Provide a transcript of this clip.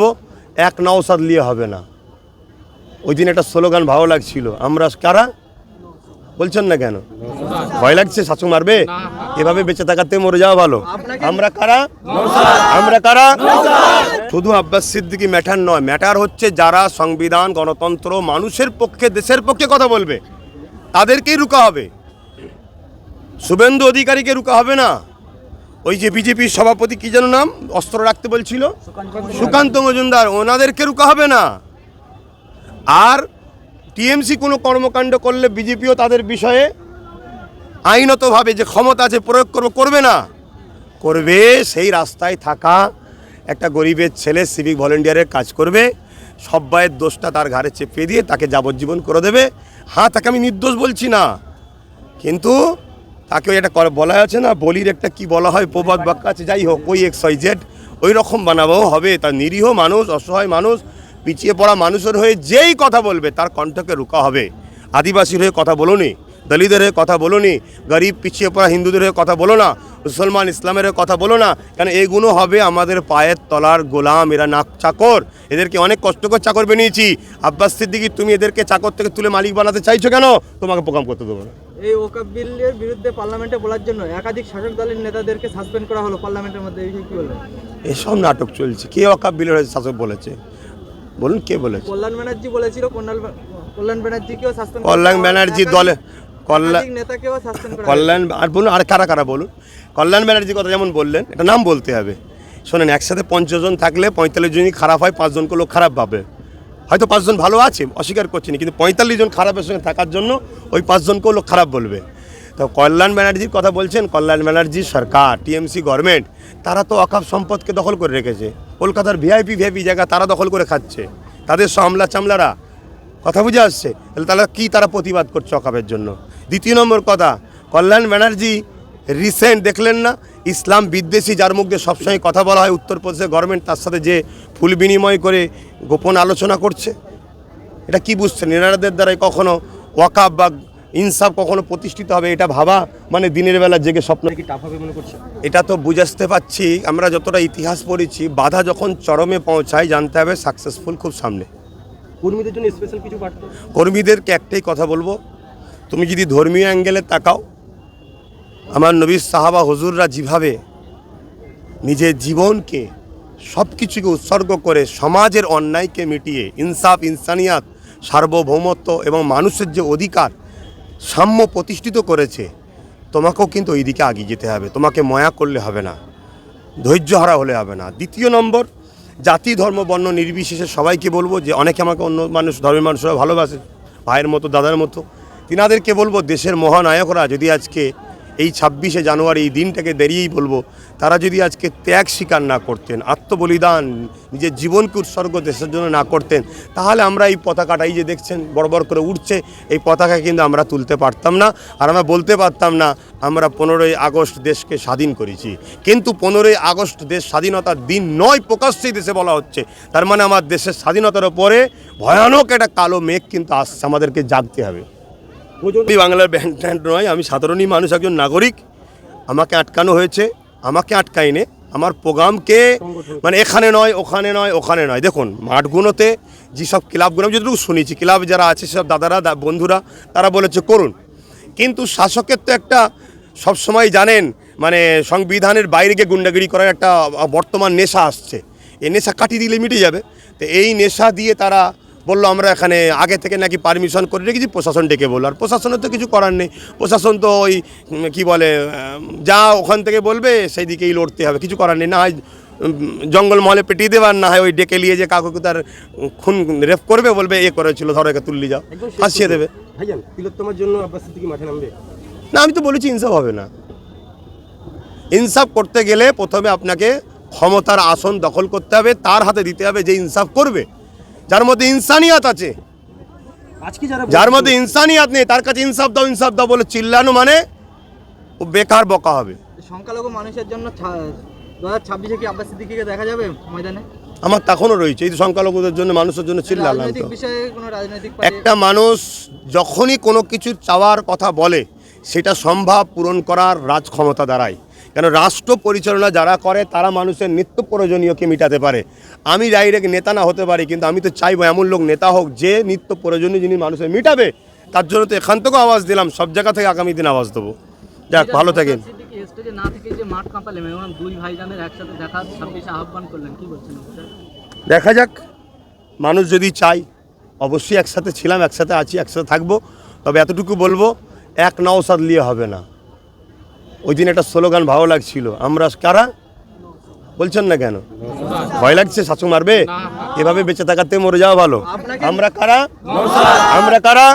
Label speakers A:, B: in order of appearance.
A: বলব, এক নওসাদ লিয়ে হবে না। ওই দিন একটা স্লোগান ভালো লাগছিল। আমরা কারা? বলছেন না কেন? ভয় লাগছে? শাসক মারবে? এভাবে বেঁচে থাকাতে মরে যাওয়া ভালো। আমরা কারা? আমরা কারা? শুধু আব্বাস সিদ্দিকি ম্যাটার নয়, ম্যাটার হচ্ছে যারা সংবিধান, গণতন্ত্র, মানুষের পক্ষে, দেশের পক্ষে কথা বলবে, তাদেরকেই রুকা হবে। শুভেন্দু অধিকারীকে রুকা হবে না। ওই যে বিজেপির সভাপতি কি যেন নাম? অস্ত্র রাখতে বলছিল। সুকান্ত মজুমদার ওনাদেরকে রুকা হবে না। আর টিএমসি কোনো কর্মকাণ্ড করলে বিজেপিও তাদের বিষয়ে আইনতভাবে যে ক্ষমতা আছে প্রয়োগ করবে করবে না। করবে সেই রাস্তায় থাকা একটা গরিবের ছেলে সিভিক ভলেন্টিয়ারের কাজ করবে সব্বাইয়ের দোষটা তার ঘাড়ে চেপে দিয়ে তাকে যাবজ্জীবন করে দেবে। হ্যাঁ তাকে আমি নির্দোষ বলছি না। কিন্তু তাকে ওই একটা বলা আছে না, বলির একটা কি বলা হয়, প্রবাদ বাক্য আছে, যাই হোক, ওই এক্স ওয়াই জেড ওই রকম বানাবো, হবে। তার নিরীহ মানুষ, অসহায় মানুষ, পিছিয়ে পড়া মানুষের হয়ে যেই কথা বলবে, তার কণ্ঠকে রুকা হবে। আদিবাসীর হয়ে কথা বলোনি দলিতের হয়ে কথা বলোনি গরিব, পিছিয়ে পড়া হিন্দুদের হয়ে কথা বলো না, মুসলমান, ইসলামের কথা বলো না, কেন এগুলো হবে আমাদের পায়ের তলার গোলাম, এরা নাক চাকর। এদেরকে অনেক কষ্ট করে চাকর বানিয়েছি। আব্বাস সিদ্দিকি, তুমি এদেরকে চাকর থেকে তুলে মালিক বানাতে চাইছো কেন? তোমাকে প্রোগ্রাম করতে দেবো না।
B: এই ওকাব বিলের বিরুদ্ধে পার্লামেন্টে বলার জন্য একাধিক শাসক দলের নেতাদেরকে সাসপেন্ড করা হলো পার্লামেন্টের মধ্যে এই কি বলবেন
A: এসব নাটক চলছে। কে অকাপ বিলের শাসক বলেছে? বলুন কে বলেছে?
B: কল্যাণ ব্যানার্জি বলেছিল কল্যাণ ব্যানার্জিকেও সাসপেন্ড
A: কল্যাণ ব্যানার্জি দলে কল্যাণ আর বলুন আর কারা কারা বলুন? কল্যাণ ব্যানার্জির কথা যেমন বললেন এটা নাম বলতে হবে। শোনেন একসাথে পঞ্চাশ জন থাকলে পঁয়তাল্লিশ জনই খারাপ হয় পাঁচজনকে লোক খারাপ ভাবে। হয়তো পাঁচজন ভালো আছে, অস্বীকার করছি না, কিন্তু পঁয়তাল্লিশ জন খারাপের সঙ্গে থাকার জন্য ওই পাঁচজনকেও লোক খারাপ বলবে। তো কল্যাণ ব্যানার্জির কথা বলছেন, কল্যাণ ব্যানার্জি সরকার, টিএমসি গভর্নমেন্ট, তারা তো অকাপ সম্পদকে দখল করে রেখেছে। কলকাতার ভিআইপি ভিআইপি জায়গা তারা দখল করে খাচ্ছে। তাদের সামলা চামলারা, কথা বুঝে আসছে? তাহলে তারা কী তারা প্রতিবাদ করছে অকাপের জন্য? দ্বিতীয় নম্বর কথা, কল্যাণ ব্যানার্জি রিসেন্ট দেখলেন না? ইসলাম বিদ্বেষী, যার মুখ দিয়ে সবসময় কথা বলা হয়, উত্তরপ্রদেশের গভর্নমেন্ট তার সাথে যে ফুল বিনিময় করে গোপন আলোচনা করছে। এটা কি বুঝছেন? এনারাদের দ্বারাই কখনো ওয়াকাব বা ইনসাফ কখনো প্রতিষ্ঠিত হবে এটা ভাবা? মানে দিনের বেলা জেগে স্বপ্ন
C: কি টাফ হবে মনে করছে
A: এটা তো বুঝাতে পারছি। আমরা যতটা ইতিহাস পড়েছি বাধা যখন চরমে পৌঁছায় জানতে হবে সাকসেসফুল খুব সামনে।
C: কর্মীদের জন্য স্পেশাল কিছু বার্তা
A: কর্মীদেরকে একটাই কথা বলব তুমি যদি ধর্মীয় অ্যাঙ্গেলে তাকাও আমার নবী সাহাবা হজুররা যেভাবে নিজের জীবনকে সব কিছুকে উৎসর্গ করে সমাজের অন্যায়কে মিটিয়ে ইনসাফ, ইনসানিয়াত, সার্বভৌমত্ব এবং মানুষের যে অধিকার সাম্য প্রতিষ্ঠিত করেছে, তোমাকেও কিন্তু ওই দিকে এগিয়ে যেতে হবে। তোমাকে ময়া করলে হবে না, ধৈর্য হারা হলে হবে না। দ্বিতীয় নম্বর, জাতি, ধর্ম, বর্ণ নির্বিশেষে সবাইকে বলব যে অনেকে আমাকে অন্য মানুষ, ধর্মের মানুষরা ভালোবাসে, ভাইয়ের মতো, দাদার মতো। তিনাদেরকে বলব, দেশের মহানায়করা যদি আজকে এই ছাব্বিশে জানুয়ারি এই দিনটাকে দেরিয়েই বলব, তারা যদি আজকে ত্যাগ স্বীকার না করতেন, আত্মবলিদান, নিজের জীবনকে উৎসর্গ দেশের জন্য না করতেন, তাহলে আমরা এই পতাকাটা এই যে দেখছেন, বড় বড় করে উঠছে, এই পতাকা কিন্তু আমরা তুলতে পারতাম না। আর আমরা বলতে পারতাম না, আমরা পনেরোই আগস্ট দেশকে স্বাধীন করেছি। কিন্তু পনেরোই আগস্ট দেশ স্বাধীনতার দিন নয় প্রকাশ্যেই দেশে বলা হচ্ছে। তার মানে আমার দেশের স্বাধীনতার ওপরে ভয়ানক একটা কালো মেঘ কিন্তু আসছে, আমাদেরকে জাগতে হবে। আমি বাংলার ব্যান্ড ট্যান্ড নয়, আমি সাধারণই মানুষ, একজন নাগরিক। আমাকে আটকানো হয়েছে, আমাকে আটকাইনে আমার প্রোগ্রামকে মানে এখানে নয়, ওখানে নয় ওখানে নয়। দেখুন, মাঠগুলোতে যেসব ক্লাবগুলো, আমি যতটুকু শুনেছি, ক্লাব যারা আছে, সব দাদারা বন্ধুরা, তারা বলেছে, করুন। কিন্তু শাসকের তো একটা সবসময় জানেন মানে সংবিধানের বাইরে গিয়ে গুন্ডাগিরি করার একটা বর্তমান নেশা আসছে। এই নেশা কাটিয়ে দিলে মিটে যাবে। তো এই নেশা দিয়ে তারা বলল আমরা এখানে আগে থেকে নাকি পারমিশন করে রেখেছি প্রশাসন ডেকে বলল। আর প্রশাসনের তো কিছু করার নেই। প্রশাসন তো ওই কি বলে যা ওখান থেকে বলবে সেই দিকেই লড়তে হবে। কিছু করার নেই। না হয় জঙ্গলমহলে পেটিয়ে দেবার না হয় ওই ডেকে নিয়ে যে কাকুকে তার খুন রেপ করবে বলবে এ করেছিল ধরো একে তুললি যাও। ফাঁসিয়ে দেবে।
C: তিলোত্তমার জন্য আব্বাস সিদ্দিকি মাঠে নামবে?
A: না আমি তো বলেছি ইনসাফ হবে না। ইনসাফ করতে গেলে প্রথমে আপনাকে ক্ষমতার আসন দখল করতে হবে তার হাতে দিতে হবে যে ইনসাফ করবে। যার মধ্যে ইনসানিয়াত আছে।
C: যার
A: মধ্যে ইনসানিয়াত নেই তার কাছে ইনসাফ দাও ইনসাফ দাও বলে চিল্লানো মানে ও বেকার বকা হবে।
B: সংখ্যালঘু মানুষের জন্য দু হাজার ছাব্বিশে কি আব্বাস সিদ্দিকিকে দেখা যাবে ময়দানে?
A: আমার তখনও রয়েছে এই সংখ্যালঘুদের জন্য মানুষের জন্য চিল্লালাম একটা মানুষ যখনই কোনো কিছু চাওয়ার কথা বলে সেটা সম্ভব পূরণ করার রাজ ক্ষমতা দাঁড়ায়। কেন রাষ্ট্র পরিচালনা যারা করে তারা মানুষের নিত্য প্রয়োজনীয়কে মেটাতে পারে। আমি ডাইরেক্ট নেতা না হতে পারি কিন্তু আমি তো চাইব এমন লোক নেতা হোক যে নিত্য প্রয়োজনীয় জিনিস মানুষের মিটাবে তার জন্য তো এখান থেকেও আওয়াজ দিলাম সব জায়গা থেকে আগামী দিন আওয়াজ দেবো। যাক ভালো থাকেন?
D: দেখা
A: যাক মানুষ যদি চাই অবশ্যই একসাথে ছিলাম একসাথে আছি একসাথে থাকব তবে এতটুকু বলব এক নওসাদ লিয়ে হবে না। ওই দিন একটা স্লোগান ভালো লাগছিল। আমরা কারা? বলছেন না কেন? ভয় লাগছে? শাসু মারবে? এভাবে বেঁচে থাকাতে মরে যাওয়া ভালো। আমরা কারা? আমরা কারা?